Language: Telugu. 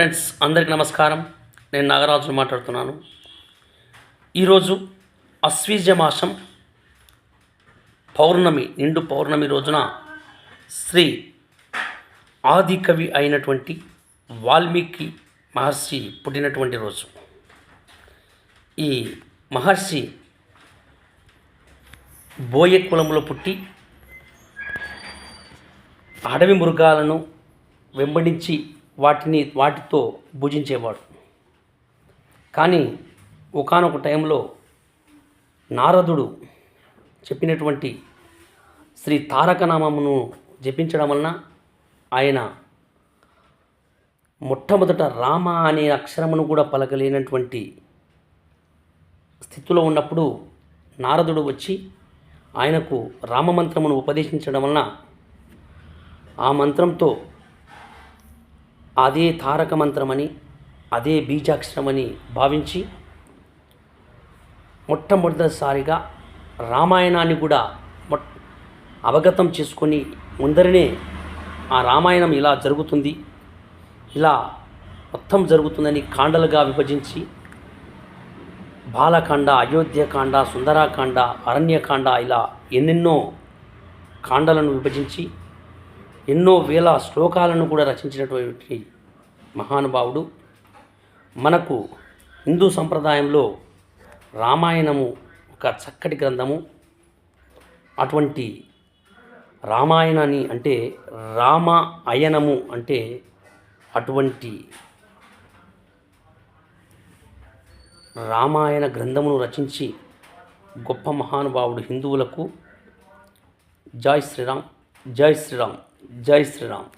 ఫ్రెండ్స్ అందరికీ నమస్కారం. నేను నాగరాజు మాట్లాడుతున్నాను. ఈరోజు అశ్వీజ మాసం పౌర్ణమి నిండు పౌర్ణమి రోజున శ్రీ ఆది కవి అయినటువంటి వాల్మీకి మహర్షి పుట్టినటువంటి రోజు. ఈ మహర్షి బోయ కులంలో పుట్టి అడవి మృగాలను వెంబడించి వాటిని వాటితో భుజించేవాడు. కానీ ఒకానొక టైంలో నారదుడు చెప్పినటువంటి శ్రీ తారకనామమును జపించడం వలన ఆయన మొట్టమొదట రామ అనే అక్షరమును కూడా పలకలేనటువంటి స్థితిలో ఉన్నప్పుడు నారదుడు వచ్చి ఆయనకు రామమంత్రమును ఉపదేశించడం వలన ఆ మంత్రంతో అదే తారక మంత్రమని అదే బీజాక్షరమని భావించి మొట్టమొదటిసారిగా రామాయణాన్ని కూడా మొట్ అవగతం చేసుకొని ముందరనే ఆ రామాయణం ఇలా జరుగుతుంది. ఇలా మొత్తం జరుగుతుందని కాండలుగా విభజించి బాలకాండ అయోధ్యకాండ సుందరాకాండ అరణ్యకాండ ఇలా ఎన్నెన్నో కాండలను విభజించి ఎన్నో వేల శ్లోకాలను కూడా రచించినటువంటి మహానుభావుడు. మనకు హిందూ సంప్రదాయంలో రామాయణము ఒక చక్కటి గ్రంథము. అటువంటి రామాయణాన్ని అంటే రామ అయనము అంటే అటువంటి రామాయణ గ్రంథమును రచించి గొప్ప మహానుభావుడు హిందువులకు. జై శ్రీరామ్ జై శ్రీరామ్. జై శ్రీరామ్